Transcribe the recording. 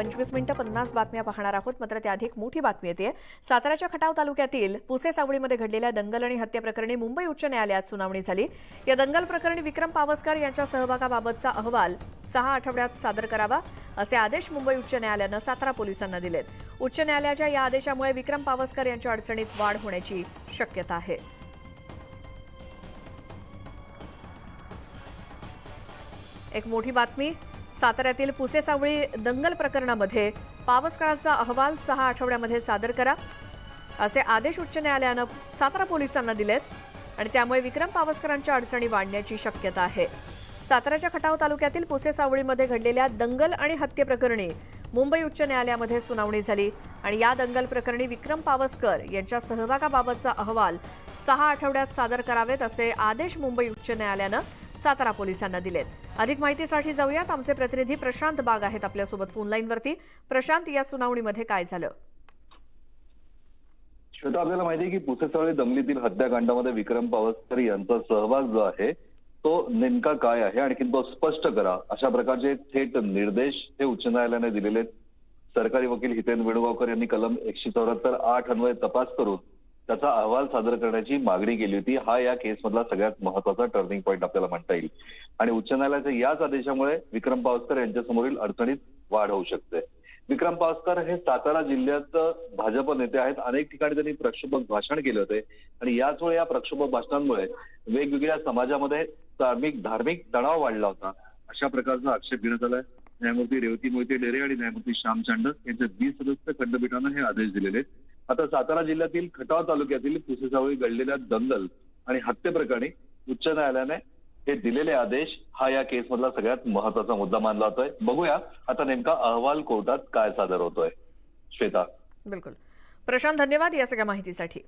पंचवीस मिनिटं पन्नास बातम्या पाहणार आहोत. मात्र त्याआधी एक मोठी बातमी येते साताऱ्याच्या खटाव तालुक्यातील पुसे सावळीमध्ये घडलेल्या दंगल आणि हत्येप्रकरणी मुंबई उच्च न्यायालयात सुनावणी झाली. या दंगल प्रकरणी विक्रम पावसकर यांच्या सहभागाबाबतचा अहवाल सहा आठवड्यात सादर करावा असे आदेश मुंबई उच्च न्यायालयानं सातारा पोलिसांना दिलेत. उच्च न्यायालयाच्या या आदेशामुळे विक्रम पावसकर यांच्या अडचणीत वाढ होण्याची शक्यता आहे. एक मोठी बातमी साताऱ्यातील पुसेसावळी दंगल प्रकरणामध्ये पावसकरांचा अहवाल सहा आठवड्यामध्ये सादर करा. असे आदेश उच्च न्यायालयानं सातारा पोलिसांना दिलेत आणि त्यामुळे विक्रम पावसकरांच्या अडचणी वाढण्याची शक्यता आहे. साताऱ्याच्या खटाव तालुक्यातील पुसेसावळीमध्ये घडलेल्या दंगल आणि हत्येप्रकरणी मुंबई उच्च न्यायालयामध्ये सुनावणी झाली. आणि या दंगल प्रकरणी विक्रम पावसकर यांच्या सहभागाबाबतचा अहवाल सहा आठवड्यात सादर करावेत असे आदेश मुंबई उच्च न्यायालयानं सातारा पोलिसांना दिलेत. अधिक माहितीसाठी जाऊयात. आमचे प्रतिनिधी प्रशांत बाग आहेत आपल्यासोबत फोनलाईनवरती प्रशांत या सुनावणीमध्ये काय झालं? श्वेता आपल्याला माहिती आहे की पुसेसावळी दमलीतील हत्याकांडामध्ये विक्रम पावसकर यांचा सहभाग जो आहे तो नेमका काय आहे आणखी तो स्पष्ट करा. अशा प्रकारचे थेट निर्देश हे उच्च न्यायालयाने दिलेले आहेत. सरकारी वकील हितेन वेणुगावकर यांनी कलम एकशे चौऱ्याहत्तर आठ अन्वय तपास करून त्याचा अहवाल सादर करण्याची मागणी केली होती. हा या केसमधला सगळ्यात महत्त्वाचा टर्निंग पॉईंट आपल्याला म्हणता येईल. आणि उच्च न्यायालयाच्या याच आदेशामुळे विक्रम पावसकर यांच्यासमोरील अडचणीत वाढ होऊ शकते. विक्रम पावसकर हे सातारा जिल्ह्यात भाजप नेते आहेत. अनेक ठिकाणी त्यांनी प्रक्षोभक भाषण केले होते. आणि याचमुळे या प्रक्षोभक भाषणांमुळे वेगवेगळ्या समाजामध्ये धार्मिक धार्मिक तणाव वाढला होता. अशा प्रकारचा आक्षेप घेण्यात आलाय. न्यायमूर्ती रेवती मोहिते डेरे आणि न्यायमूर्ती श्याम चांडस यांच्या वीस सदस्य खंडपीठानं हे आदेश दिलेले आहेत. आता सातारा जिल्ह्यातील खटाव तालुक्यातील पुसेसावळी घडलेल्या दंगल आणि हत्येप्रकरणी उच्च न्यायालयाने हे दिलेले आदेश हा या केसमधला सगळ्यात महत्त्वाचा मुद्दा मानला जातोय. बघूया आता नेमका अहवाल कोर्टात काय सादर होतोय. श्वेता. बिलकुल. प्रशांत धन्यवाद या सगळ्या माहितीसाठी.